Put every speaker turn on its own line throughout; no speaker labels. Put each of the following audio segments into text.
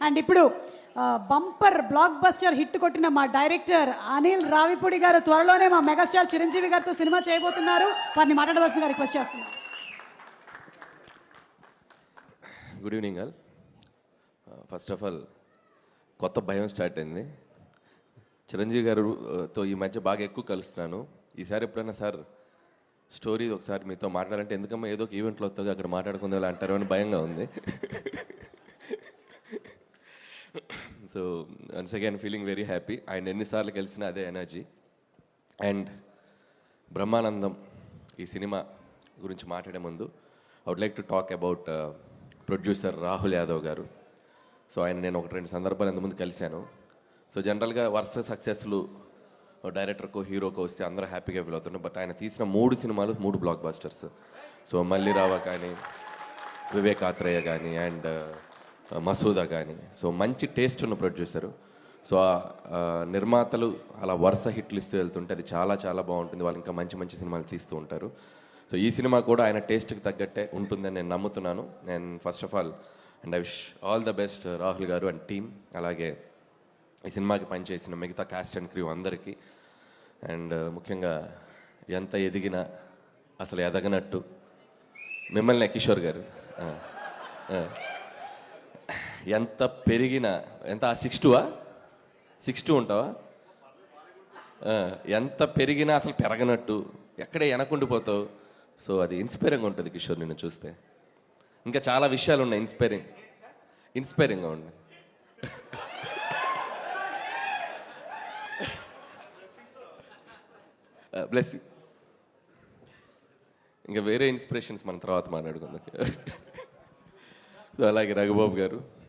And ఇప్పుడు bumper block buster hit కొట్టిన మా డైరెక్టర్ అనిల్ రావిపూడి గారు త్వరలోనే మా మెగాస్టార్ చిరంజీవి గారితో సినిమా చేయబోతున్నారు. వారిని మాట్లాడవలసిందిగా రిక్వెస్ట్ చేస్తున్నాను.
Good evening all first of all కొత్త భయం స్టార్ట్ అయింది. చిరంజీవి గారుతో uh, ఈ మధ్య బాగా ఎక్కువ కలుస్తున్నాను. ఈసారి ఎప్పుడైనా సార్ స్టోరీ ఒకసారి మీతో మాట్లాడాలంటే ఎందుకమ్మా ఏదో ఒక ఈవెంట్లో వస్తుంది అక్కడ మాట్లాడుకుందా అంటారు అని భయంగా ఉంది. So once again feeling very happy ఆయన ఎన్నిసార్లు కలిసిన అదే ఎనర్జీ. అండ్ బ్రహ్మానందం ఈ సినిమా గురించి మాట్లాడే ముందు I would like to talk about producer Rahul Yadav garu. So ఆయన నేను ఒక రెండు సందర్భాలు ఇంతకుముందు కలిశాను. సో జనరల్గా వరుస సక్సెస్లు డైరెక్టర్కో హీరోకో వస్తే అందరూ హ్యాపీగా ఫీల్ అవుతున్నారు. బట్ ఆయన తీసిన మూడు సినిమాలు మూడు బ్లాక్ బస్టర్స్ సో మల్లిరావ కానీ వివేకాత్రేయ కానీ అండ్ మసూదా కానీ సో మంచి టేస్ట్ ఉన్న ప్రొడ్యూసరు సో నిర్మాతలు అలా వరుస హిట్లు ఇస్తూ వెళ్తుంటే అది చాలా చాలా బాగుంటుంది. వాళ్ళు ఇంకా మంచి మంచి సినిమాలు తీస్తూ ఉంటారు. సో ఈ సినిమా కూడా ఆయన టేస్ట్కి తగ్గట్టే ఉంటుందని నేను నమ్ముతున్నాను. And first of all and I wish all the best Rahul garu and team. అలాగే ఈ సినిమాకి పనిచేసిన మిగతా కాస్ట్ అండ్ క్రూ అందరికీ. అండ్ ముఖ్యంగా ఎంత ఎదిగినా అసలు ఎదగనట్టు మిమ్మల్ని కిషోర్ గారు. ఎంత పెరిగినా ఎంత సిక్స్ టూవా సిక్స్ టూ ఉంటావా? ఎంత పెరిగినా అసలు పెరగనట్టు ఎక్కడే వెనకుండిపోతావు సో అది ఇన్స్పైరింగ్ ఉంటుంది కిషోర్ నిన్ను చూస్తే. ఇంకా చాలా విషయాలు ఉన్నాయి ఇన్స్పైరింగ్ ఇన్స్పైరింగ్గా ఉంది బ్లెస్ ఇంకా వేరే ఇన్స్పిరేషన్స్ మన తర్వాత మాట్లాడుకుందాం. సో అలాగే రఘుబాబు గారు.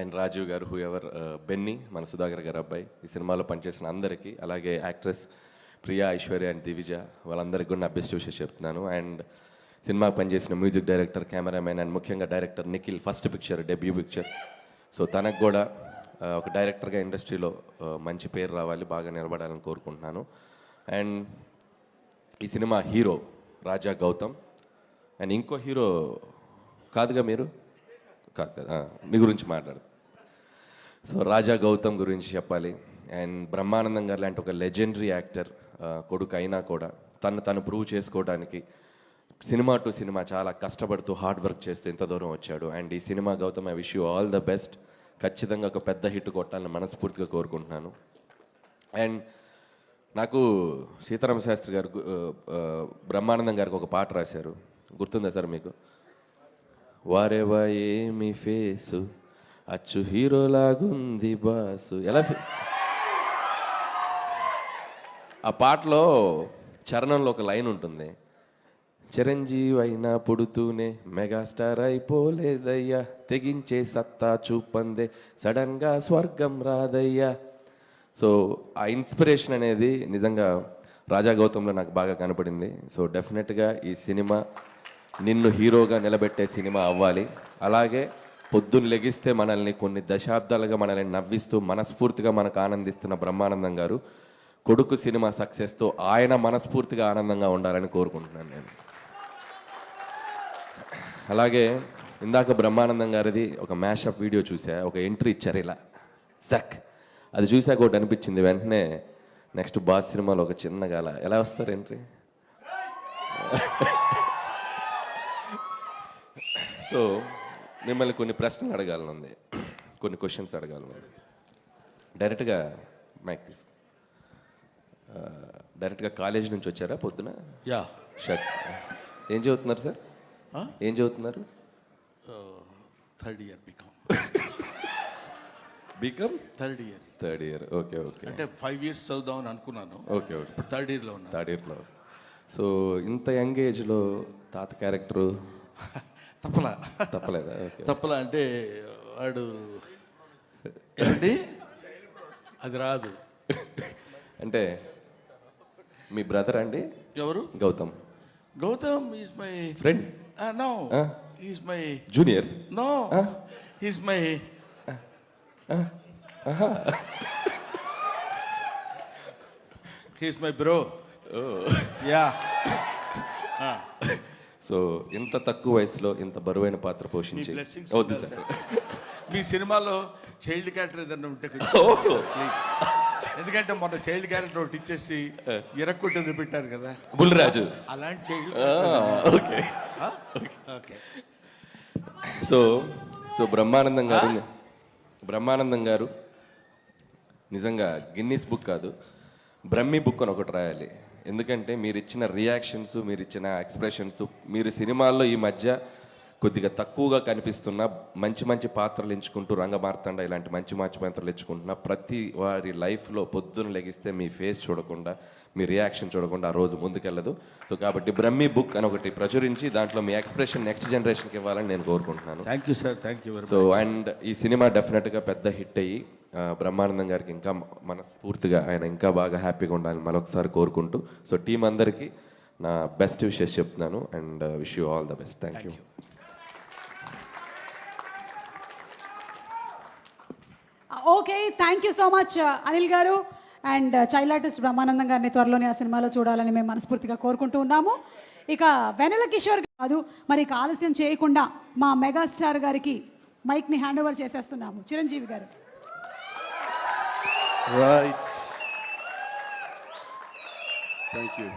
అండ్ రాజీవ్ గారు హూ ఎవర్ uh, బెన్నీ మన సుధాకర్ గారు అబ్బాయి. ఈ సినిమాలో పనిచేసిన అందరికీ అలాగే యాక్ట్రెస్ ప్రియా ఐశ్వర్య అండ్ దివిజ వాళ్ళందరికీ కూడా నా బెస్ట్ విషయం చెప్తున్నాను. అండ్ సినిమా పనిచేసిన మ్యూజిక్ డైరెక్టర్ కెమెరామెన్ అండ్ ముఖ్యంగా director Nikhil first picture debut picture. So తనకు కూడా uh, ఒక డైరెక్టర్గా ఇండస్ట్రీలో uh, మంచి పేరు రావాలి బాగా నిలబడాలని కోరుకుంటున్నాను. అండ్ ఈ cinema hero Raja Gautam. And ఇంకో హీరో కాదుగా మీరు? కాదు కదా మీ గురించి మాట్లాడదు. సో రాజా గౌతమ్ గురించి చెప్పాలి. అండ్ బ్రహ్మానందం గారు లాంటి ఒక లెజెండరీ యాక్టర్ కొడుకు అయినా కూడా తను తను ప్రూవ్ చేసుకోవడానికి సినిమా టు సినిమా చాలా కష్టపడుతూ హార్డ్ వర్క్ చేస్తూ ఇంత దూరం వచ్చాడు. అండ్ ఈ cinema Gautam I wish you all the best. ఖచ్చితంగా ఒక పెద్ద హిట్ కొట్టాలని మనస్ఫూర్తిగా కోరుకుంటున్నాను. అండ్ నాకు సీతారామ శాస్త్రి గారు బ్రహ్మానందం గారికి ఒక పాట రాశారు. గుర్తుందా సార్ మీకు? వారెవా ఏమి ఫేసు? అచ్చు హీరోలాగుంది బాసు. ఎలా ఆ పాటలో చరణంలో ఒక లైన్ ఉంటుంది. చిరంజీవి అయినా పుడుతూనే మెగాస్టార్ అయిపోలేదయ్యా. తెగించే సత్తా చూపందే సడన్గా స్వర్గం రాదయ్యా. సో ఆ ఇన్స్పిరేషన్ అనేది నిజంగా రాజా గౌతంలో నాకు బాగా కనపడింది. సో డెఫినెట్గా ఈ సినిమా నిన్ను హీరోగా నిలబెట్టే సినిమా అవ్వాలి. అలాగే పొద్దున్న లెగిస్తే మనల్ని కొన్ని దశాబ్దాలుగా మనల్ని నవ్విస్తూ మనస్ఫూర్తిగా మనకు ఆనందిస్తున్న బ్రహ్మానందం గారు కొడుకు సినిమా సక్సెస్తో ఆయన మనస్ఫూర్తిగా ఆనందంగా ఉండాలని కోరుకుంటున్నాను నేను. అలాగే ఇందాక బ్రహ్మానందం గారిది ఒక మ్యాషప్ వీడియో చూసా ఒక ఎంట్రీ ఇచ్చారు ఇలా. జక్. అది చూసాక ఒకటి అనిపించింది వెంటనే నెక్స్ట్ బాస్ సినిమాలో ఒక చిన్న గాల. ఎలా వస్తారు ఎంట్రీ సో మిమ్మల్ని కొన్ని ప్రశ్నలు అడగాలనుంది. కొన్ని క్వశ్చన్స్ అడగాలనుంది. డైరెక్ట్గా మైక్ తీసుకో. డైరెక్ట్గా కాలేజ్ నుంచి వచ్చారా పొద్దున?
యా.
షర్ట్ ఏం చదువుతున్నారు సార్? ఏం చదువుతున్నారు?
Third year BCom
BCom
third year
third year okay okay
అంటే ఫైవ్ ఇయర్స్ చదువుదామని అనుకున్నాను.
ఓకే ఓకే
ఇప్పుడు థర్డ్ ఇయర్లో ఉన్నాను.
థర్డ్ ఇయర్లో సో ఇంత యంగ్ ఏజ్లో తాత క్యారెక్టరు
తప్పలా.
తప్పలేదా
తప్పలా అంటే వాడు ఏంటి? అది రాదు.
అంటే మీ బ్రదర్ అండి?
ఎవరు?
Gautam.
Gautam is my
friend
no. Is my
junior
no is my he's my bro yeah
so ఇంత తక్కువ వయసులో ఇంత బరువైన పాత్ర పోషించి వద్దు సార్
మీ సినిమాలో చైల్డ్ క్యారెక్టర్ ఏదైనా ఉంటే ప్లీజ్ ఎందుకంటే మొన్న చైల్డ్ క్యారెక్టర్ ఒకటి ఇచ్చేసి ఇరక్కొట్టి పెట్టారు కదా.
బుల్రాజు
అలాంటి child
okay
okay
so so Brahmanandam garu Brahmanandam garu నిజంగా గిన్నీస్ బుక్ కాదు బ్రహ్మి బుక్ అని ఒకటి రాయాలి. ఎందుకంటే మీరు ఇచ్చిన రియాక్షన్స్ మీరు ఇచ్చిన ఎక్స్ప్రెషన్స్ మీరు సినిమాల్లో ఈ మధ్య కొద్దిగా తక్కువగా కనిపిస్తున్న మంచి మంచి పాత్రలు ఎంచుకుంటూ రంగమార్తండ ఇలాంటి మంచి మంచి పాత్రలు ఎంచుకుంటున్న ప్రతి వారి లైఫ్లో పొద్దున లెగిస్తే మీ ఫేస్ చూడకుండా మీ రియాక్షన్ చూడకుండా ఆ రోజు ముందుకెళ్ళదు. సో కాబట్టి బ్రహ్మి బుక్ అని ఒకటి ప్రచురించి దాంట్లో మీ ఎక్స్ప్రెషన్ నెక్స్ట్ జనరేషన్కి ఇవ్వాలని నేను కోరుకుంటున్నాను.
Thank you sir thank you
so and ఈ సినిమా డెఫినెట్గా పెద్ద హిట్ అయ్యి బ్రహ్మానందం గారికి ఇంకా మనస్ఫూర్తిగా ఆయన ఇంకా బాగా హ్యాపీగా ఉండాలని మరొకసారి కోరుకుంటూ సో టీం అందరికీ నా బెస్ట్ విషెస్ చెప్తున్నాను and uh, wish you all the best. Thank you
okay thank you so much Anil garu and uh, child artist Brahmanandam గారిని త్వరలోనే ఆ సినిమాలో చూడాలని మేము మనస్ఫూర్తిగా కోరుకుంటూ ఉన్నాము. ఇక వెనల కిషోర్ కాదు మరి ఇక ఆలస్యం చేయకుండా మా మెగాస్టార్ గారికి మైక్ని hand over చేసేస్తున్నాము. Chiranjeevi garu.
Right. Thank you.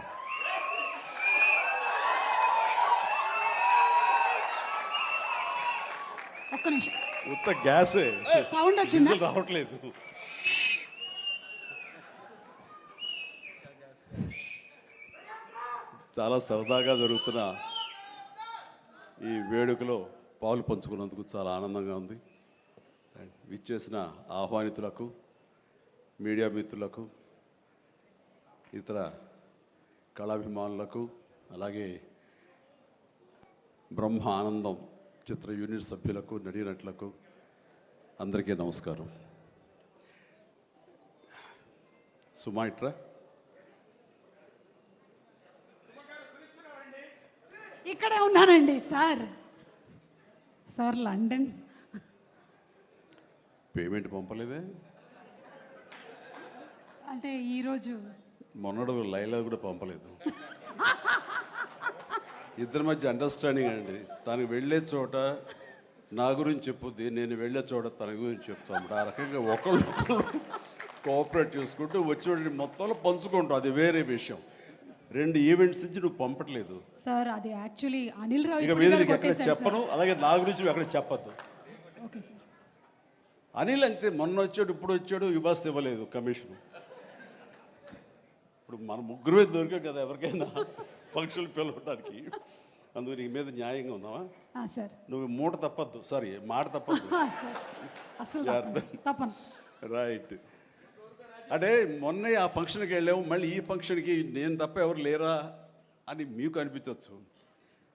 ఒక్క నిమిషం.
ఉత్త గ్యాసే.
సౌండ్ వచ్చిందా?
విజిల్ రావట్లేదు. చాలా సరదాగా జరుగుతున్న ఈ వేడుకలో పాలు పంచుకున్నందుకు చాలా ఆనందంగా ఉంది. విచ్చేసిన ఆహ్వానితులకు మీడియా మిత్రులకు ఇతర కళాభిమానులకు అలాగే బ్రహ్మ ఆనందం చిత్ర యూనిట్ సభ్యులకు నటీనటులకు అందరికీ నమస్కారం. సుమాయిట్రా
ఇక్కడే ఉన్నానండి సార్. Sir London.
పేమెంట్ పంపలేదే?
అంటే ఈరోజు
మొన్నడు లైలా కూడా పంపలేదు. ఇద్దరి మధ్య అండర్స్టాండింగ్ అండి. తను వెళ్ళే చోట నా గురించి చెప్పుద్ది నేను వెళ్ళే చోట తన గురించి చెప్తాను ఆ రకంగా ఒకళ్ళు కోఆపరేట్ చేసుకుంటూ వచ్చి మొత్తంలో పంచుకుంటాం. అది వేరే విషయం. రెండు ఈవెంట్స్ నుంచి నువ్వు పంపట్లేదు.
సార్ అది యాక్చువల్లీ అనిల్ రావు
ఇక
ఇప్పుడు
మీద
గారు
నీకు ఎక్కడ చెప్పను అలాగే నా గురించి నువ్వు ఎక్కడ చెప్పద్దు.
సార్. Okay sir.
అనిల్ అంతే మొన్న వచ్చాడు ఇప్పుడు వచ్చాడు ఇవ్వాస్ ఇవ్వలేదు కమిషన్. ఇప్పుడు మన ముగ్గురే దొరికాం కదా ఎవరికైనా ఫంక్షన్ పిలవడానికి. అందుకు నీ మీద న్యాయంగా
ఆ, సార్.
నువ్వు మూట తప్పద్దు. సారీ మాట తప్పద్దు.
అసలు
రైట్. అంటే మొన్నే ఆ ఫంక్షన్కి వెళ్ళాము. మళ్ళీ ఈ ఫంక్షన్కి నేను తప్ప ఎవరు లేరా అని మీకు అనిపించవచ్చు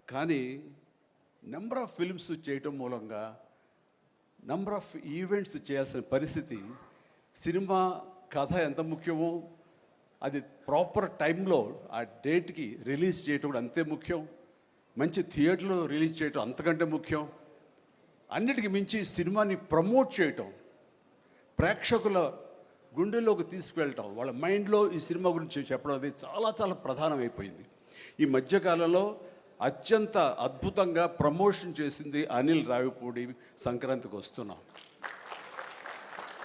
కానీ నెంబర్ ఆఫ్ ఫిల్మ్స్ చేయటం మూలంగా నంబర్ ఆఫ్ ఈవెంట్స్ చేయాల్సిన పరిస్థితి సినిమా కథ ఎంత ముఖ్యమో అది ప్రాపర్ టైంలో ఆ డేట్కి రిలీజ్ చేయటం కూడా అంతే ముఖ్యం. మంచి థియేటర్లో రిలీజ్ చేయటం అంతకంటే ముఖ్యం. అన్నిటికి మించి సినిమాని ప్రమోట్ చేయటం ప్రేక్షకుల గుండెల్లోకి తీసుకువెళ్ళటం వాళ్ళ మైండ్లో ఈ సినిమా గురించి చెప్పడం అది చాలా చాలా ప్రధానమైపోయింది. ఈ మధ్యకాలంలో అత్యంత అద్భుతంగా ప్రమోషన్ చేసింది అనిల్ రావిపూడి సంక్రాంతికి వస్తున్నాం.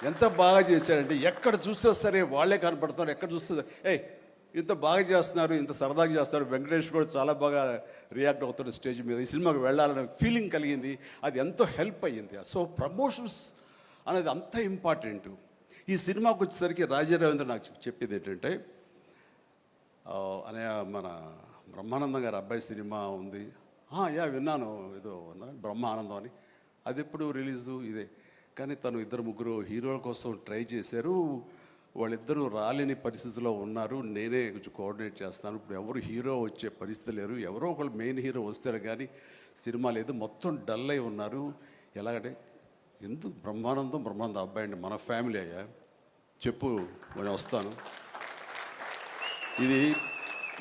ఎంత బాగా చేశారంటే ఎక్కడ చూస్తే సరే వాళ్ళే కనపడతారు ఎక్కడ చూస్తే ఏ ఇంత బాగా చేస్తున్నారు ఇంత సరదాగా చేస్తున్నారు. వెంకటేష్ కూడా చాలా బాగా రియాక్ట్ అవుతాడు స్టేజ్ మీద. ఈ సినిమాకి వెళ్ళాలనే ఫీలింగ్ కలిగింది. అది ఎంతో హెల్ప్ అయ్యింది. సో ప్రమోషన్స్ అనేది అంత ఇంపార్టెంట్ ఈ సినిమాకి వచ్చేసరికి రాజా రవీంద్ర నాకు చెప్పేది ఏంటంటే అనే మన బ్రహ్మానందం గారి అబ్బాయి సినిమా ఉంది. యా విన్నాను. ఏదో బ్రహ్మానందం అని. అది ఎప్పుడు రిలీజు? ఇదే. కానీ తను ఇద్దరు ముగ్గురు హీరోల కోసం ట్రై చేశారు. వాళ్ళిద్దరూ రాలేని పరిస్థితిలో ఉన్నారు. నేనే కొంచెం కోఆర్డినేట్ చేస్తాను. ఇప్పుడు ఎవరు హీరో వచ్చే పరిస్థితి లేరు ఎవరో ఒకళ్ళు మెయిన్ హీరో వస్తారు కానీ సినిమా లేదు. మొత్తం డల్ అయి ఉన్నారు. ఎలాగంటే ఎందుకు బ్రహ్మానందం బ్రహ్మానందం అబ్బాయి అండి మన ఫ్యామిలీ అయ్యా? చెప్పు నేను వస్తాను. ఇది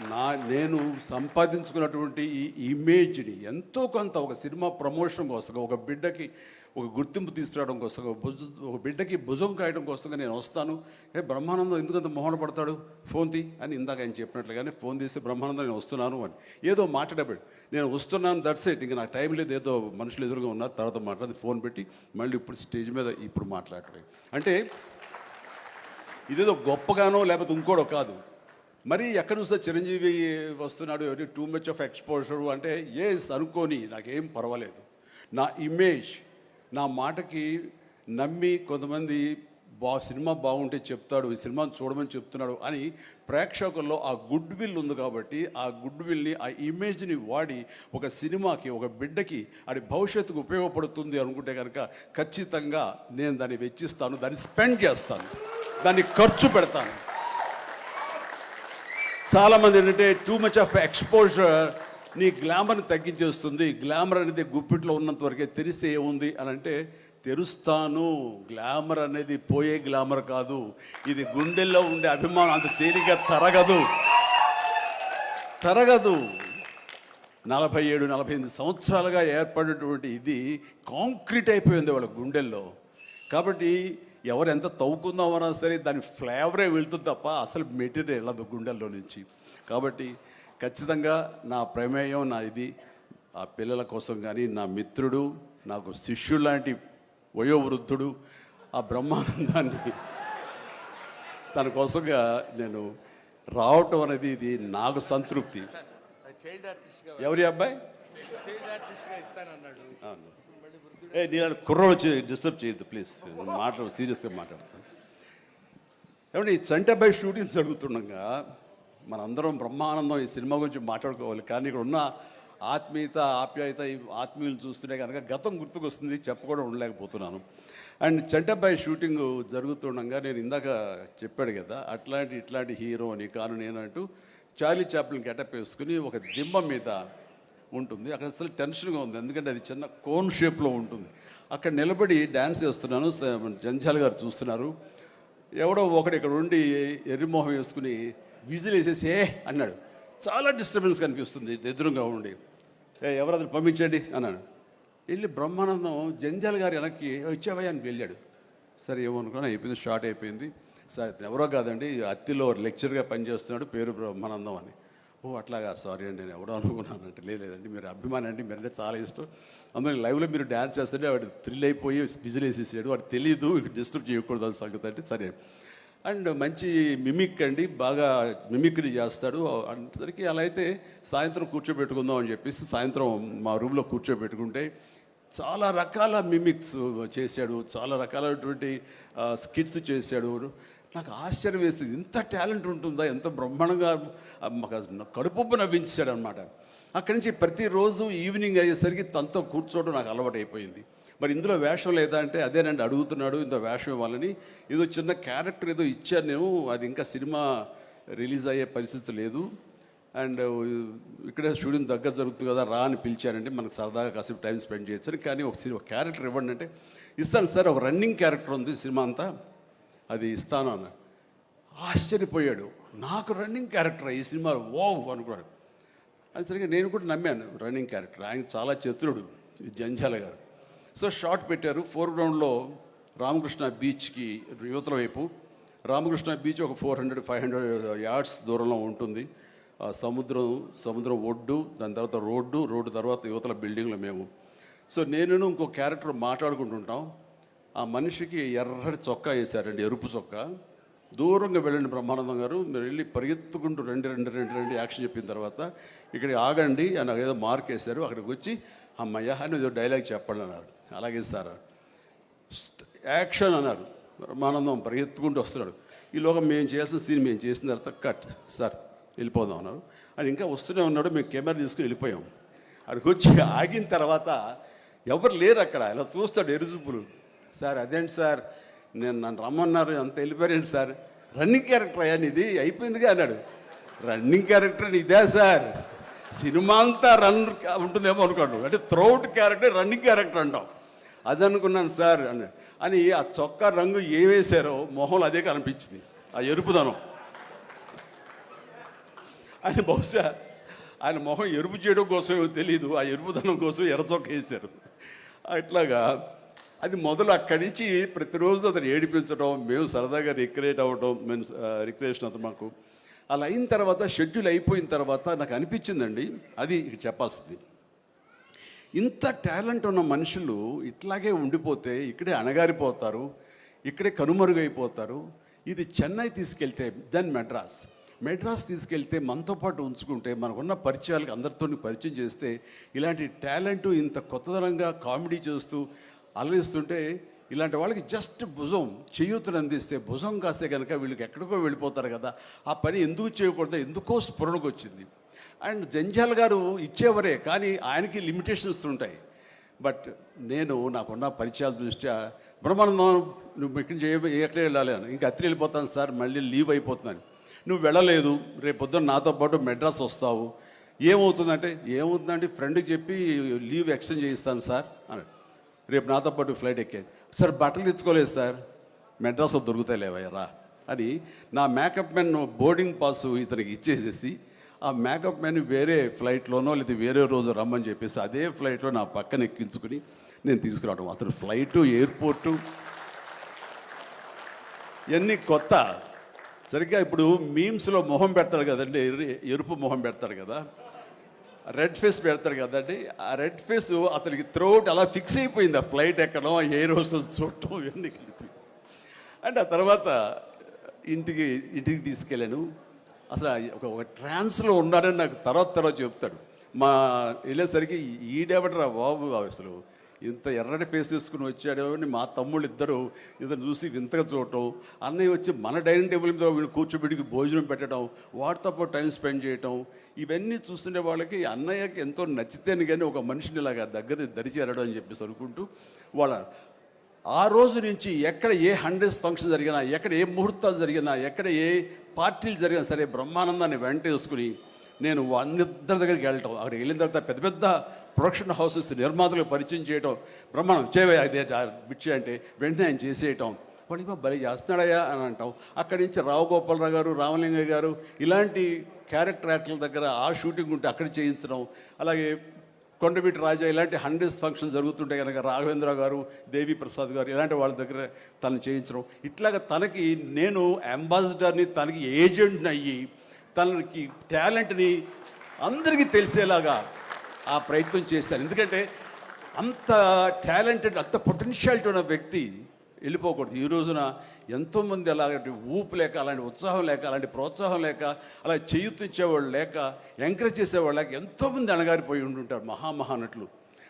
నా నేను సంపాదించుకున్నటువంటి ఈ ఇమేజ్ని ఎంతో కొంత ఒక సినిమా ప్రమోషన్ కోసం ఒక బిడ్డకి ఒక గుర్తింపు తీసుకురావడం కోసం ఒక బిడ్డకి భుజం కాయడం కోసంగా నేను వస్తాను. ఏ బ్రహ్మానందం ఎందుకంత మొహన పడతాడు? ఫోన్ తీ అని ఇందాక ఆయన చెప్పినట్లుగానే ఫోన్ తీసి బ్రహ్మానందం నేను వస్తున్నాను అని. ఏదో మాట్లాడబడి నేను వస్తున్నాను దట్స్ ఇట్ ఇంకా నాకు టైం లేదు. ఏదో మనుషులు ఎదురుగా ఉన్నారు తర్వాత మాట్లాడి ఫోన్ పెట్టి మళ్ళీ ఇప్పుడు స్టేజ్ మీద ఇప్పుడు మాట్లాడటం. అంటే ఇదేదో గొప్పగానో లేకపోతే ఇంకోటో కాదు. మరి ఎక్కడ చూస్తే చిరంజీవి వస్తున్నాడు టూ మచ్ ఆఫ్ ఎక్స్పోజర్ అంటే ఏ అనుకోని నాకేం పర్వాలేదు. నా ఇమేజ్ నా మాటకి నమ్మి కొంతమంది బా సినిమా బాగుంటే చెప్తాడు ఈ సినిమాను చూడమని చెప్తున్నాడు అని ప్రేక్షకుల్లో ఆ గుడ్ విల్ ఉంది కాబట్టి ఆ గుడ్ విల్ని ఆ ఇమేజ్ని వాడి ఒక సినిమాకి ఒక బిడ్డకి అది భవిష్యత్తుకు ఉపయోగపడుతుంది అనుకుంటే కనుక ఖచ్చితంగా నేను దాన్ని వెచ్చిస్తాను దాన్ని స్పెండ్ చేస్తాను దాన్ని ఖర్చు పెడతాను. చాలామంది ఏంటంటే టూ మచ్ ఆఫ్ ఎక్స్పోజర్ నీ గ్లామర్ని తగ్గించేస్తుంది గ్లామర్ అనేది గుప్పిట్లో ఉన్నంత వరకే తెలిస్తే ఏముంది? అని అంటే తెరుస్తాను. గ్లామర్ అనేది పోయే గ్లామర్ కాదు. ఇది గుండెల్లో ఉండే అభిమానం. అంత తేలిగ్గా తరగదు. తరగదు. నలభై ఏడు నలభై ఎనిమిది సంవత్సరాలుగా ఏర్పడినటువంటి ఇది కాంక్రీట్ అయిపోయింది వాళ్ళ గుండెల్లో. కాబట్టి ఎవరు ఎంత తవ్వుకుందామన్నా సరే దాని ఫ్లేవరే వెళ్తుంది తప్ప అసలు మెటీరియల్ వెళ్ళదు గుండెల్లో నుంచి. కాబట్టి ఖచ్చితంగా నా ప్రమేయం నా ఇది ఆ పిల్లల కోసం కానీ నా మిత్రుడు నాకు శిష్యుడు లాంటి వయోవృద్ధుడు ఆ బ్రహ్మానందాన్ని తన కోసంగా నేను రావటం అనేది ఇది నాకు సంతృప్తి. ఎవరి అబ్బాయి? ఏ నేను కుర్రోడు వచ్చి డిస్టర్బ్ చేయొద్దు ప్లీజ్. మాట్లాడు సీరియస్గా మాట్లాడతాను. ఏమంటే ఈ చంటబాయ్ షూటింగ్ జరుగుతుండగా మనందరం బ్రహ్మానందం ఈ సినిమా గురించి మాట్లాడుకోవాలి. కానీ ఇక్కడ ఉన్న ఆత్మీయత ఆప్యాయత ఈ ఆత్మీయులు చూస్తుంటే కనుక గతం గుర్తుకొస్తుంది చెప్పకుండా ఉండలేకపోతున్నాను. అండ్ చంటబ్బాయి షూటింగ్ జరుగుతుండగా నేను ఇందాక చెప్పాడు కదా అట్లాంటి ఇట్లాంటి హీరో అని కాను నేనంటూ చార్లీ చాప్లిన్ గెటప్ వేసుకుని ఒక దిమ్మ మీద ఉంటుంది. అక్కడ అసలు టెన్షన్గా ఉంది. ఎందుకంటే అది చిన్న కోన్ షేప్లో ఉంటుంది. అక్కడ నిలబడి డ్యాన్స్ చేస్తున్నాను. జంజాల్ గారు చూస్తున్నారు. ఎవడో ఒకడు ఇక్కడ ఉండి ఎర్రిమోహం వేసుకుని విజిల్ వేసేసి ఏ అన్నాడు. చాలా డిస్టర్బెన్స్ కనిపిస్తుంది. ఎదురుగా ఉండి. ఏ ఎవరది పంపించండి? అన్నాడు. వెళ్ళి బ్రహ్మానందం జంజాల్ గారి వెనక్కి వచ్చావయ్యా అని వెళ్ళాడు. సరే ఏమనుకున్నా అయిపోయింది షార్ట్ అయిపోయింది. సార్ ఎవరో కాదండి అత్తిలో లెక్చర్గా పనిచేస్తున్నాడు పేరు బ్రహ్మానందం అని. ఓ అట్లాగా? సారీ అండి నేను ఎవడో అనుకున్నాను అంటే "లేదు, లేదండి. మీరు అభిమానం అండి మీరంటే చాలా ఇష్టం. అందులో లైవ్లో మీరు డ్యాన్స్ చేస్తుంటే వాడు థ్రిల్ అయిపోయి బిజిల్ వేసేసాడు వాడు తెలియదు డిస్టర్బ్ చేయకూడదు అని సంగతి అంటే సరే. అండ్ మంచి మిమిక్ అండి బాగా మిమిక్రీ చేస్తాడు. అనేసరికి అలా అయితే సాయంత్రం కూర్చోబెట్టుకుందాం అని చెప్పేసి సాయంత్రం మా రూమ్లో కూర్చోబెట్టుకుంటే చాలా రకాల మిమిక్స్ చేశాడు. చాలా రకాలైనటువంటి స్కిట్స్ చేశాడు. నాకు ఆశ్చర్యం వేస్తుంది ఇంత టాలెంట్ ఉంటుందా? ఎంత బ్రహ్మాండంగా మాకు కడుపు నవ్వించాడు అనమాట అక్కడి నుంచి ప్రతిరోజు ఈవినింగ్ అయ్యేసరికి తనతో కూర్చోవడం నాకు అలవాటు అయిపోయింది మరి ఇందులో వేషం లేదా అంటే అదేనండి అడుగుతున్నాడు ఇంత వేషం ఇవ్వాలని. ఏదో చిన్న క్యారెక్టర్ ఏదో ఇచ్చాను నేను అది ఇంకా సినిమా రిలీజ్ అయ్యే పరిస్థితి లేదు. అండ్ ఇక్కడే స్టూడియో దగ్గర జరుగుతుంది కదా రా అని పిలిచారంటే మనకు సరదాగా కాసేపు టైం స్పెండ్ చేయొచ్చు కానీ ఒక సినిమా క్యారెక్టర్ ఇవ్వండి అంటే ఇస్తాను సార్ ఒక రన్నింగ్ క్యారెక్టర్ ఉంది సినిమా అంతా అది ఇస్తాను అన్న. ఆశ్చర్యపోయాడు. నాకు రన్నింగ్ క్యారెక్టర్ ఈ సినిమా ఓ అనుకున్నాడు. అది సరిగ్గా నేను కూడా నమ్మాను రన్నింగ్ క్యారెక్టర్. ఆయన చాలా చతురుడు ఈ జంజాల గారు. సో షార్ట్ పెట్టారు. ఫోర్గ్రౌండ్లో రామకృష్ణ బీచ్కి యువతల వైపు. రామకృష్ణ బీచ్ ఒక four hundred five hundred yards దూరంలో ఉంటుంది. ఆ సముద్రం సముద్రం ఒడ్డు దాని తర్వాత రోడ్డు రోడ్డు తర్వాత యువతల బిల్డింగ్లో మేము. సో నేను ఇంకో క్యారెక్టర్ మాట్లాడుకుంటుంటాం. ఆ మనిషికి ఎర్రటి చొక్కా వేశారండి ఎరుపు చొక్కా. దూరంగా వెళ్ళండి బ్రహ్మానందం గారు. మీరు వెళ్ళి పరిగెత్తుకుంటూ రెండు రెండు రెండు రెండు యాక్షన్ చెప్పిన తర్వాత ఇక్కడికి ఆగండి అని ఏదో మార్క్ వేశారు. అక్కడికి వచ్చి అమ్మయ్య అని ఏదో డైలాగ్ చెప్పండి అన్నారు. అలాగే సార్. యాక్షన్ అన్నారు. బ్రహ్మానందం పరిగెత్తుకుంటూ వస్తున్నాడు. ఈలోగా మేము చేసిన సీన్ మేము చేసిన తర్వాత కట్ సార్ వెళ్ళిపోదాం అన్నారు. అని ఇంకా వస్తూనే ఉన్నాడు. మేము కెమెరా తీసుకుని వెళ్ళిపోయాం. అక్కడికి వచ్చి ఆగిన తర్వాత ఎవరు లేరు అక్కడ. ఇలా చూస్తాడు ఎరుజుపులు సార్ అదేంటి సార్? నేను నన్ను రమ్మన్నారు. అంత వెళ్ళిపోయారండి సార్? రన్నింగ్ క్యారెక్టర్ అయ్యాను ఇది అయిపోయిందిగా అన్నాడు. రన్నింగ్ క్యారెక్టర్ ఇదే సార్? సినిమా అంతా రన్ ఉంటుందేమో అనుకోండి. అంటే త్రోట్ క్యారెక్టర్ రన్నింగ్ క్యారెక్టర్ అంటాం. అది అనుకున్నాను సార్ అని. అని ఆ చొక్కా రంగు ఏమేశారో మొహంలో అదే కనిపించింది. ఆ ఎరుపుదనం. ఆయన బహుశా ఆయన మొహం ఎరుపు చేయడం కోసం తెలియదు ఆ ఎరుపుదనం కోసం ఎర్రచొక్క వేశారు. అట్లాగా అది మొదలు అక్కడి నుంచి ప్రతిరోజు అతను ఏడిపించడం మేము సరదాగా రిక్రియేట్ అవ్వడం మీన్స్ రిక్రియేషన్ అతను మాకు అలా అయిన తర్వాత షెడ్యూల్ అయిపోయిన తర్వాత నాకు అనిపించిందండి. అది చెప్పాల్సింది. ఇంత టాలెంట్ ఉన్న మనుషులు ఇట్లాగే ఉండిపోతే ఇక్కడే అణగారిపోతారు ఇక్కడే కనుమరుగైపోతారు. ఇది చెన్నై తీసుకెళ్తే దెన్ మెడ్రాస్ మెడ్రాస్ తీసుకెళ్తే మనతో పాటు ఉంచుకుంటే మనకున్న పరిచయాలకు అందరితో పరిచయం చేస్తే ఇలాంటి టాలెంట్ ఇంత కొత్తదనంగా కామెడీ చేస్తూ అలరిస్తుంటే ఇలాంటి వాళ్ళకి జస్ట్ భుజం చేయూతను అందిస్తే భుజం కాస్తే కనుక వీళ్ళకి ఎక్కడికో వెళ్ళిపోతారు కదా. ఆ పని ఎందుకు చేయకూడదు ఎందుకో స్ఫురణకు వచ్చింది. అండ్ జంజాల్ గారు ఇచ్చేవరే కానీ ఆయనకి లిమిటేషన్స్ ఉంటాయి. బట్ నేను నాకున్న పరిచయాల దృష్ట్యా బ్రహ్మానందం నువ్వు ఇక్కడి నుంచి ఏ- ఎక్కడ వెళ్ళాలి అని. ఇంకా అత్రి వెళ్ళిపోతాను సార్ మళ్ళీ లీవ్ అయిపోతున్నాను. నువ్వు వెళ్ళలేదు రేపు పొద్దున్న నాతో పాటు మెడ్రాస్ వస్తావు. ఏమవుతుందంటే ఏమవుతుందంటే ఫ్రెండ్కి చెప్పి లీవ్ ఎక్స్టెండ్ చేయిస్తాను సార్ అన్నాడు. రేపు నాతో పాటు ఫ్లైట్ ఎక్కాను సార్ బట్టలు తెచ్చుకోలేదు సార్. మెడ్రాస్లో దొరుకుతాయి లేవయ్యరా అని నా మేకప్ మెన్ బోర్డింగ్ పాస్ ఇతనికి ఇచ్చేసేసి ఆ మేకప్ మెన్ వేరే ఫ్లైట్లోనో లేదా వేరే రోజు రమ్మని చెప్పేసి అదే ఫ్లైట్లో నా పక్కన ఎక్కించుకుని నేను తీసుకురావడం అతను ఫ్లైటు ఎయిర్పోర్టు ఇవన్నీ కొత్త. సరిగ్గా ఇప్పుడు మీమ్స్లో మొహం పెడతాడు కదండి ఎరుపు మొహం పెడతాడు కదా. రెడ్ ఫేస్ పెడతాడు కదండి. ఆ రెడ్ ఫేస్ అతనికి త్రోట్ అలా ఫిక్స్ అయిపోయింది. ఆ ఫ్లైట్ ఎక్కడం ఆ ఎయిర్ హోస్టెస్ చూడటం ఇవన్నీ కలిపి. అండ్ ఆ తర్వాత ఇంటికి ఇంటికి తీసుకెళ్ళాను. అసలు ఒక ఒక ట్రాన్స్లో ఉన్నాడని నాకు తర్వాత తర్వాత చెప్తాడు. మా వెళ్ళేసరికి ఈడేవడరా బాబు అసలు? ఇంత ఎర్రటి ఫేస్ తీసుకుని వచ్చాడు అని మా తమ్ముళ్ళు ఇద్దరు ఇతను చూసి వింతగా చూడటం అన్నయ్య వచ్చి మన డైనింగ్ టేబుల్ మీద వీళ్ళు కూర్చోబెడికి భోజనం పెట్టడం వాటితో పాటు టైం స్పెండ్ చేయటం ఇవన్నీ చూస్తుండే వాళ్ళకి అన్నయ్యకి ఎంతో నచ్చితేనే కానీ ఒక మనిషిని ఇలాగా దగ్గర దరిచేరడం అని చెప్పేసి అనుకుంటూ వాళ్ళ ఆ రోజు నుంచి ఎక్కడ ఏ హండ్రెడ్స్ ఫంక్షన్ జరిగినా ఎక్కడ ఏ ముహూర్తాలు జరిగినా ఎక్కడ ఏ పార్టీలు జరిగినా సరే బ్రహ్మానందాన్ని వెంట వేసుకుని నేను అందరి దగ్గరికి వెళ్ళటం అక్కడికి వెళ్ళిన తర్వాత పెద్ద పెద్ద ప్రొడక్షన్ హౌసెస్ నిర్మాతలకు పరిచయం చేయటం బ్రహ్మాండం చేయవే అదే బిచ్చి అంటే వెంటనే ఆయన చేసేయటం. వాడు ఇవ్వ భలే చేస్తున్నాడయ్యా అని అంటాం. అక్కడి నుంచి రావు గోపాలరావు గారు రామలింగయ్య గారు ఇలాంటి క్యారెక్టర్ యాక్టర్ల దగ్గర ఆ షూటింగ్ ఉంటే అక్కడ చేయించడం అలాగే కొండవీటి రాజా ఇలాంటి హండ్రెడ్స్ ఫంక్షన్ జరుగుతుంటే కనుక రాఘవేంద్ర గారు దేవి ప్రసాద్ గారు ఇలాంటి వాళ్ళ దగ్గర తను చేయించడం. ఇట్లాగా తనకి నేను అంబాసిడర్ని తనకి ఏజెంట్ని అయ్యి తనకి టాలెంట్ని అందరికీ తెలిసేలాగా ఆ ప్రయత్నం చేశాను ఎందుకంటే అంత టాలెంటెడ్ అంత పొటెన్షియాలిటీ ఉన్న వ్యక్తి వెళ్ళిపోకూడదు. ఈ రోజున ఎంతోమంది అలాంటి ఊపు లేక అలాంటి ఉత్సాహం లేక అలాంటి ప్రోత్సాహం లేక అలా చేయూతిచ్చేవాళ్ళు లేక ఎంకరేజ్ చేసేవాళ్ళు లేక ఎంతోమంది అణగారిపోయి ఉంటుంటారు మహామహానట్లు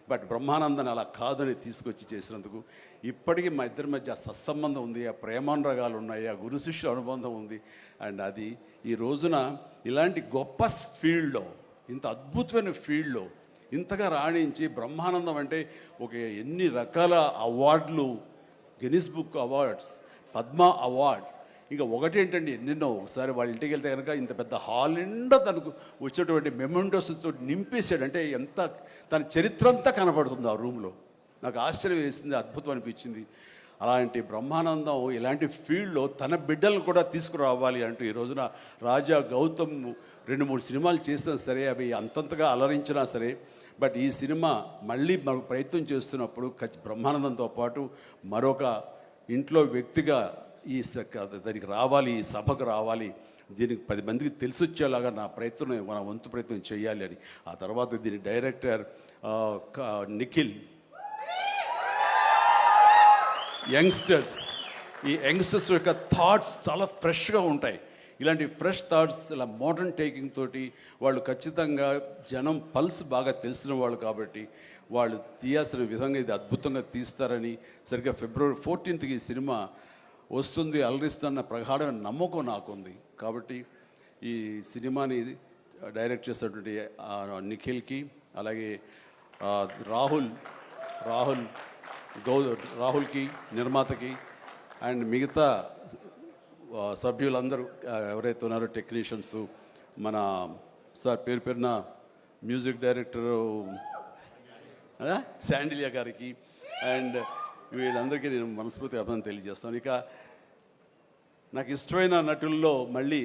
బట్ బ్రహ్మానందని అలా కాదని తీసుకొచ్చి చేసినందుకు ఇప్పటికీ మా ఇద్దరి మధ్య సత్సంబంధం ఉంది ఆ ప్రేమానురాగాలు ఉన్నాయి ఆ గురు శిష్యుల అనుబంధం ఉంది. అండ్ అది ఈ రోజున ఇలాంటి గొప్ప ఫీల్డ్లో ఇంత అద్భుతమైన ఫీల్డ్లో ఇంతగా రాణించి బ్రహ్మానందం అంటే ఒక ఎన్ని రకాల అవార్డులు Guinness book awards Padma awards ఇంకా ఒకటేంటండి ఎన్నెన్నో ఒకసారి వాళ్ళ ఇంటికి వెళ్తే కనుక ఇంత పెద్ద హాల్ నిండా తనకు వచ్చేటువంటి మెమెంటోస్తో నింపేశాడు. అంటే ఎంత తన చరిత్ర అంతా కనపడుతుంది ఆ రూమ్లో. నాకు ఆశ్చర్యం వేసింది అద్భుతం అనిపించింది. అలాంటి బ్రహ్మానందం ఇలాంటి ఫీల్డ్లో తన బిడ్డలను కూడా తీసుకురావాలి అంటూ ఈ రోజున రాజా గౌతమ్ రెండు మూడు సినిమాలు చేసినా సరే అవి అంతంతగా అలరించినా సరే బట్ ఈ సినిమా మళ్ళీ మనం ప్రయత్నం చేస్తున్నప్పుడు ఖచ్చి బ్రహ్మానందంతో పాటు మరొక ఇంట్లో వ్యక్తిగా ఈ స- దానికి రావాలి ఈ సభకు రావాలి. దీనికి పది మందికి తెలిసి వచ్చేలాగా నా ప్రయత్నం మన వంతు ప్రయత్నం చేయాలి అని. ఆ తర్వాత దీని డైరెక్టర్ నిఖిల్. యంగ్స్టర్స్. ఈ యంగ్స్టర్స్ యొక్క థాట్స్ చాలా ఫ్రెష్గా ఉంటాయి. ఇలాంటి ఫ్రెష్ థాట్స్ ఇలా మోడర్న్ టేకింగ్ తోటి వాళ్ళు ఖచ్చితంగా జనం పల్స్ బాగా తెలిసిన వాళ్ళు కాబట్టి వాళ్ళు తీయాల్సిన విధంగా ఇది అద్భుతంగా తీస్తారని సరిగ్గా ఫిబ్రవరి ఫోర్టీన్త్కి ఈ సినిమా వస్తుంది అలరిస్తున్న ప్రగాఢమైన నమ్మకం నాకుంది. కాబట్టి ఈ సినిమాని డైరెక్ట్ చేసినటువంటి నిఖిల్కి అలాగే రాహుల్ రాహుల్ గౌ రాహుల్కి నిర్మాతకి అండ్ మిగతా సభ్యులందరూ ఎవరైతే ఉన్నారో టెక్నీషియన్స్ మన సార్ పేరు పేరున మ్యూజిక్ డైరెక్టరు శాండిలియా గారికి అండ్ వీళ్ళందరికీ నేను మనస్ఫూర్తి అభినందన తెలియజేస్తాను ఇక నాకు ఇష్టమైన నటుల్లో మళ్ళీ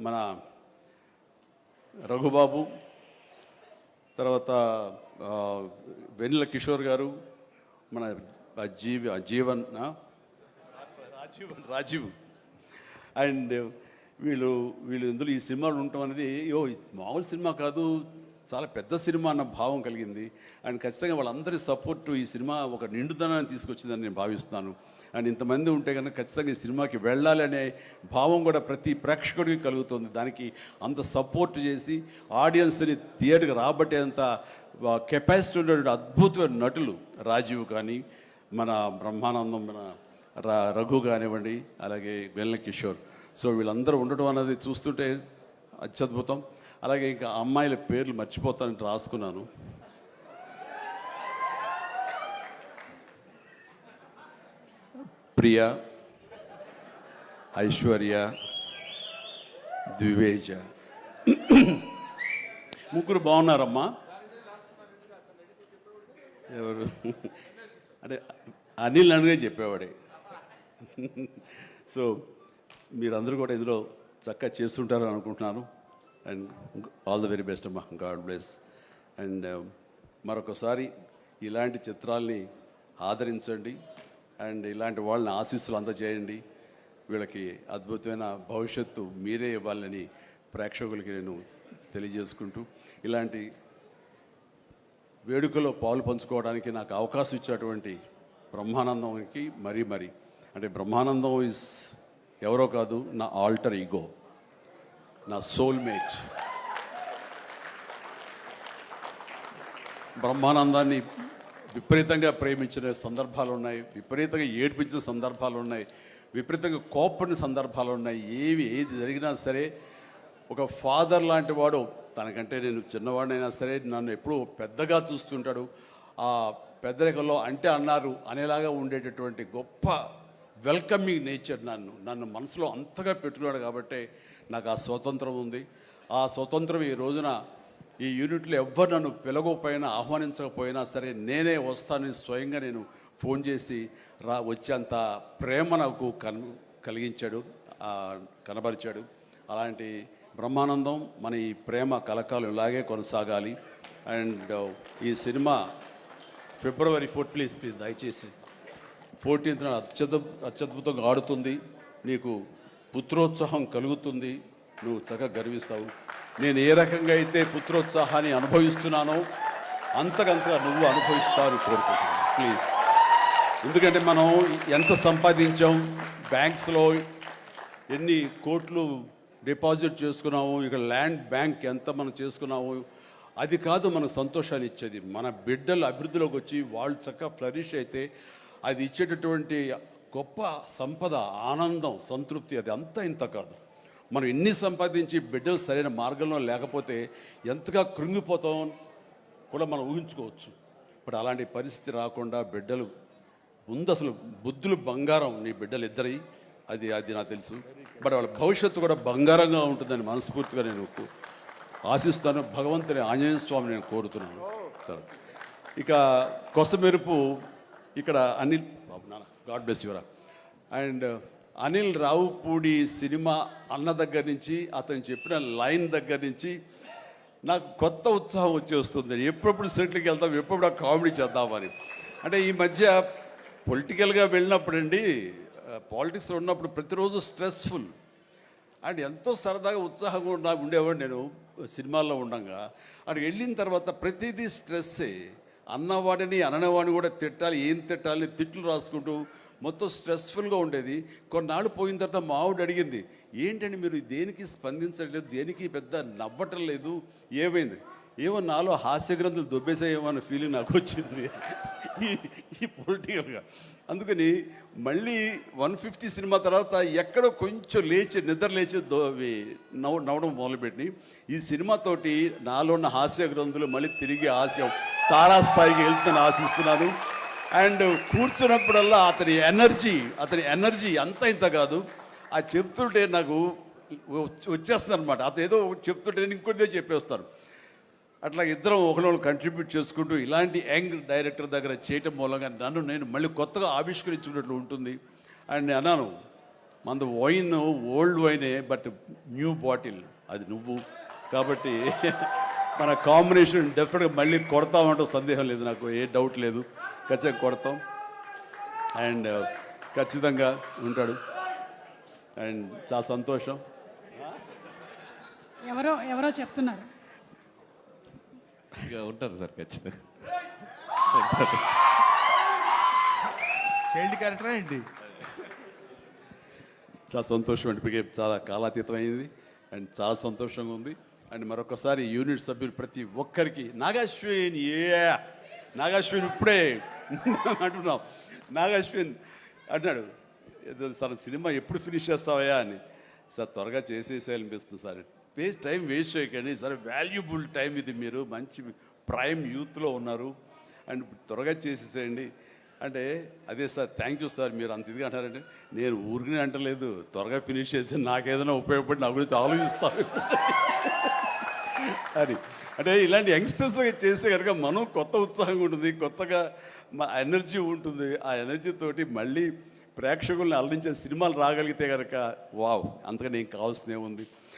మన రఘుబాబు తర్వాత వెన్నెల కిషోర్ గారు మన జీవి జీవన్ ఆ? రాజీవన్ రాజీవ్ అండ్ వీళ్ళు వీళ్ళు ఇందులో ఈ సినిమాలు ఉండటం అనేది ఇది మామూలు సినిమా కాదు చాలా పెద్ద సినిమా అన్న భావం కలిగింది. అండ్ ఖచ్చితంగా వాళ్ళందరి సపోర్టు ఈ సినిమా ఒక నిండుదనాన్ని తీసుకొచ్చిందని నేను భావిస్తున్నాను. అండ్ ఇంతమంది ఉంటే కనుక ఖచ్చితంగా ఈ సినిమాకి వెళ్ళాలి అనే భావం కూడా ప్రతి ప్రేక్షకుడికి కలుగుతుంది. దానికి అంత సపోర్ట్ చేసి ఆడియన్స్ని థియేటర్కి రాబట్టేంత కెపాసిటీ ఉన్నటువంటి అద్భుతమైన నటులు రాజీవ్ కానీ మన బ్రహ్మానందం మన రఘు కానివ్వండి అలాగే వెల్ల కిషోర్. సో వీళ్ళందరూ ఉండటం అనేది చూస్తుంటే అత్యద్భుతం. అలాగే ఇంకా అమ్మాయిల పేర్లు మర్చిపోతానంటే రాసుకున్నాను. ప్రియ ఐశ్వర్య ద్వివేజ. ముగ్గురు బాగున్నారమ్మా? ఎవరు? అంటే అనిల్ అనుగా చెప్పేవాడే. సో మీరందరూ కూడా ఇందులో చక్కగా చేస్తుంటారని అనుకుంటున్నాను. And all the very best అమ్మా గాడ్ బ్లెస్ అండ్ మరొకసారి ఇలాంటి చిత్రాల్ని ఆదరించండి. అండ్ ఇలాంటి వాళ్ళని ఆశీస్సులు అందజేయండి. వీళ్ళకి అద్భుతమైన భవిష్యత్తు మీరే ఇవ్వాలని ప్రేక్షకులకి నేను తెలియజేసుకుంటూ ఇలాంటి వేడుకలో పాలు పంచుకోవడానికి నాకు అవకాశం ఇచ్చినటువంటి బ్రహ్మానందంకి మరీ మరీ. అంటే బ్రహ్మానందం ఇస్ ఎవరో కాదు నా ఆల్టర్ ఈగో. నా సోల్మేట్ బ్రహ్మానందాన్ని విపరీతంగా ప్రేమించిన సందర్భాలు ఉన్నాయి. విపరీతంగా ఏడ్పించిన సందర్భాలు ఉన్నాయి. విపరీతంగా కోపడిన సందర్భాలు ఉన్నాయి. ఏవి ఏది జరిగినా సరే ఒక ఫాదర్ లాంటి వాడు తనకంటే నేను చిన్నవాడినైనా సరే నన్ను ఎప్పుడూ పెద్దగా చూస్తుంటాడు. ఆ పెద్దరికంలో అంటే అన్నారు అనేలాగా ఉండేటటువంటి గొప్ప వెల్కమింగ్ నేచర్ నన్ను నన్ను మనసులో అంతగా పెట్టుకున్నాడు కాబట్టి నాకు ఆ స్వతంత్రం ఉంది. ఆ స్వతంత్రం ఈ రోజున ఈ యూనిట్లో ఎవ్వరు నన్ను పిలవకపోయినా ఆహ్వానించకపోయినా సరే నేనే వస్తానని స్వయంగా నేను ఫోన్ చేసి రా వచ్చేంత ప్రేమ నాకు కన్ కలిగించాడు కనబరిచాడు. అలాంటి బ్రహ్మానందం మన ఈ ప్రేమ కలకాలు ఇలాగే కొనసాగాలి. అండ్ ఈ cinema February fourth please please దయచేసి. ఫోర్టీన్త్ అత్యద్భు అత్యద్భుతంగా ఆడుతుంది. నీకు పుత్రోత్సాహం కలుగుతుంది. నువ్వు చక్కగా గర్విస్తావు. నేను ఏ రకంగా అయితే పుత్రోత్సాహాన్ని అనుభవిస్తున్నానో అంతకంతగా నువ్వు అనుభవిస్తావు కోరుకుంటున్నాను. ప్లీజ్. ఎందుకంటే మనం ఎంత సంపాదించాం బ్యాంక్స్లో ఎన్ని కోట్లు డిపాజిట్ చేసుకున్నాము ఇక ల్యాండ్ బ్యాంక్ ఎంత మనం చేసుకున్నాము అది కాదు మనకు సంతోషాన్ని ఇచ్చేది. మన బిడ్డలు అభివృద్ధిలోకి వచ్చి వాళ్ళు చక్కగా ఫ్లరిష్ అయితే అది ఇచ్చేటటువంటి గొప్ప సంపద ఆనందం సంతృప్తి అది అంతా ఇంత కాదు. మనం ఎన్ని సంపాదించి బిడ్డలు సరైన మార్గంలో లేకపోతే ఎంతగా కృంగిపోతాం కూడా మనం ఊహించుకోవచ్చు. ఇప్పుడు అలాంటి పరిస్థితి రాకుండా బిడ్డలు ముందు అసలు బుద్ధులు బంగారం నీ బిడ్డలు ఇద్దరి అది అది నాకు తెలుసు. బట్ వాళ్ళ భవిష్యత్తు కూడా బంగారంగా ఉంటుందని మనస్ఫూర్తిగా నేను ఆశిస్తాను. భగవంతుని ఆంజనేయ స్వామి నేను కోరుతున్నాను. ఇక కొసమెరుపు ఇక్కడ అనిల్ బాబు నాన్న గాడ్ బ్లెస్ యువరా అండ్ అనిల్ రావుపూడి సినిమా అన్న దగ్గర నుంచి అతను చెప్పిన లైన్ దగ్గర నుంచి నాకు కొత్త ఉత్సాహం వచ్చేస్తుంది ఎప్పుడప్పుడు సెటిల్కి వెళ్తాం ఎప్పుడప్పుడు కామెడీ చేద్దామని అంటే ఈ మధ్య పొలిటికల్గా వెళ్ళినప్పుడండి పాలిటిక్స్లో ఉన్నప్పుడు ప్రతిరోజు స్ట్రెస్ఫుల్. అండ్ ఎంతో సరదాగా ఉత్సాహంగా ఉండా ఉండేవాడు నేను సినిమాల్లో ఉండగా. అక్కడికి వెళ్ళిన తర్వాత ప్రతిదీ స్ట్రెస్సే. అన్నవాడిని అననవాడిని కూడా తిట్టాలి ఏం తిట్టాలి తిట్లు రాసుకుంటూ మొత్తం స్ట్రెస్ఫుల్గా ఉండేది. కొన్నాళ్ళు పోయిన తర్వాత మా ఆవిడ అడిగింది ఏంటండి మీరు దేనికి స్పందించట్లేదు? దేనికి పెద్ద నవ్వటం లేదు? ఏమైంది? ఏమో నాలో హాస్య గ్రంథులు దొబ్బేసాయేమో అన్న ఫీలింగ్ నాకు వచ్చింది. ఈ ఈ పొలిటికల్గా అందుకని మళ్ళీ వన్ ఫిఫ్టీ సినిమా తర్వాత ఎక్కడో కొంచెం లేచి నిద్ర లేచి దో అవి నవ్వు నవ్వడం మొదలుపెట్టి ఈ సినిమాతోటి నాలో ఉన్న హాస్య గ్రంథులు మళ్ళీ తిరిగి హాస్యం తారాస్థాయికి వెళ్తుందని ఆశిస్తున్నాను. అండ్ కూర్చున్నప్పుడల్లా అతని ఎనర్జీ అతని ఎనర్జీ అంత ఇంత కాదు. ఆ చెప్తుంటే నాకు వచ్చేస్తుంది అనమాట అతను ఏదో చెప్తుంటే నేను ఇంకోటిదే చెప్పేస్తాను అట్లా ఇద్దరం ఒకరినొకరు కంట్రిబ్యూట్ చేసుకుంటూ ఇలాంటి యంగ్ డైరెక్టర్ దగ్గర చేయటం మూలంగా నన్ను నేను మళ్ళీ కొత్తగా ఆవిష్కరించుకున్నట్లు ఉంటుంది. అండ్ నేను అన్నాను మంద వైన్ ఓల్డ్ వైనే బట్ న్యూ బాటిల్ అది నువ్వు. కాబట్టి మన కాంబినేషన్ డెఫినెట్గా మళ్ళీ కొడతామంటూ సందేహం లేదు నాకు ఏ డౌట్ లేదు. ఖచ్చితంగా కొడతాం. అండ్ ఖచ్చితంగా ఉంటాడు. అండ్ చాలా సంతోషం.
ఎవరో ఎవరో చెప్తున్నారు.
ఇక ఉంటారు సార్ ఖచ్చితంగా.
చైల్డ్ క్యారెక్టరా ఏంటి?
చాలా సంతోషం అనిపించే చాలా కాలాతీతమైంది అండ్ చాలా సంతోషంగా ఉంది. అండ్ మరొకసారి యూనిట్ సభ్యులు ప్రతి ఒక్కరికి నాగాశ్విన్ ఏ నాగాశ్విన్ ఇప్పుడే అంటున్నాం. నాగాశ్విన్ అన్నాడు ఏదో సార్ సినిమా ఎప్పుడు ఫినిష్ చేస్తావయ్యా? అని. సార్ త్వరగా చేసేసేయాలనిపిస్తుంది సార్. వేస్ట్ టైం వేస్ట్ చేయకండి. సరే వాల్యుబుల్ టైం ఇది మీరు. మంచి ప్రైమ్ యూత్లో ఉన్నారు. అండ్ త్వరగా చేసేసేయండి. అంటే అదే సార్ థ్యాంక్ యూ సార్. మీరు అంత ఇదిగా అంటారంటే నేను ఊరికనే అంటలేదు. త్వరగా ఫినిష్ చేసి నాకేదైనా ఉపయోగపడి నా గురించి ఆలోచిస్తాను అని. అంటే ఇలాంటి యంగ్స్టర్స్ చేస్తే కనుక మనం కొత్త ఉత్సాహంగా ఉంటుంది కొత్తగా మా ఎనర్జీ ఉంటుంది. ఆ ఎనర్జీతోటి మళ్ళీ ప్రేక్షకుల్ని అలరించే సినిమాలు రాగలిగితే కనుక వావ్! అంతకని నేను కావాల్సినే ఉంది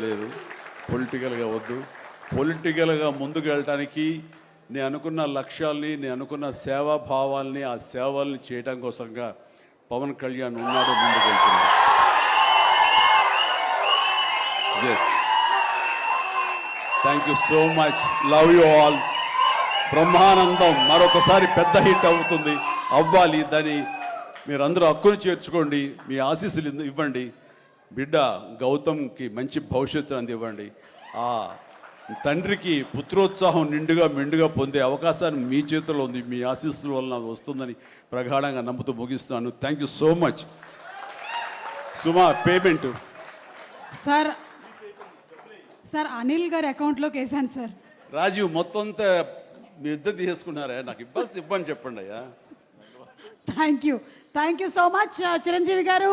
లేదు. పొలిటికల్గా వద్దు. పొలిటికల్గా ముందుకు వెళ్ళటానికి నేను అనుకున్న లక్ష్యాల్ని నేను అనుకున్న సేవా భావాల్ని ఆ సేవల్ని చేయడం కోసంగా పవన్ కళ్యాణ్ ఉన్నాడు ముందుకు వెళ్తున్నాడు yes thank you so much love you all Brahmanandam మరొకసారి పెద్ద హిట్ అవుతుంది. అవ్వాలి దాన్ని మీరందరూ హక్కును చేర్చుకోండి. మీ ఆశీస్సులు ఇవ్వండి. బిడ్డ గౌతమ్కి మంచి భవిష్యత్తు అందివ్వండి. ఆ తండ్రికి పుత్రోత్సాహం నిండుగా మెండుగా పొందే అవకాశాన్ని మీ చేతిలో ఉంది మీ ఆశీస్సుల వలన వస్తుందని ప్రగాఢంగా నమ్ముతూ ముగిస్తున్నాను. Thank you so much Suma payment
sir sir Anil గారి అకౌంట్లోకి వేసాను సార్.
రాజీవ్ మొత్తం అంతా మీ ఇద్దరు తీసేసుకున్నారా నాకు ఇబ్బంది ఇబ్బంది చెప్పండి అయ్యా.
Thank you thank you so much Chiranjeevi garu.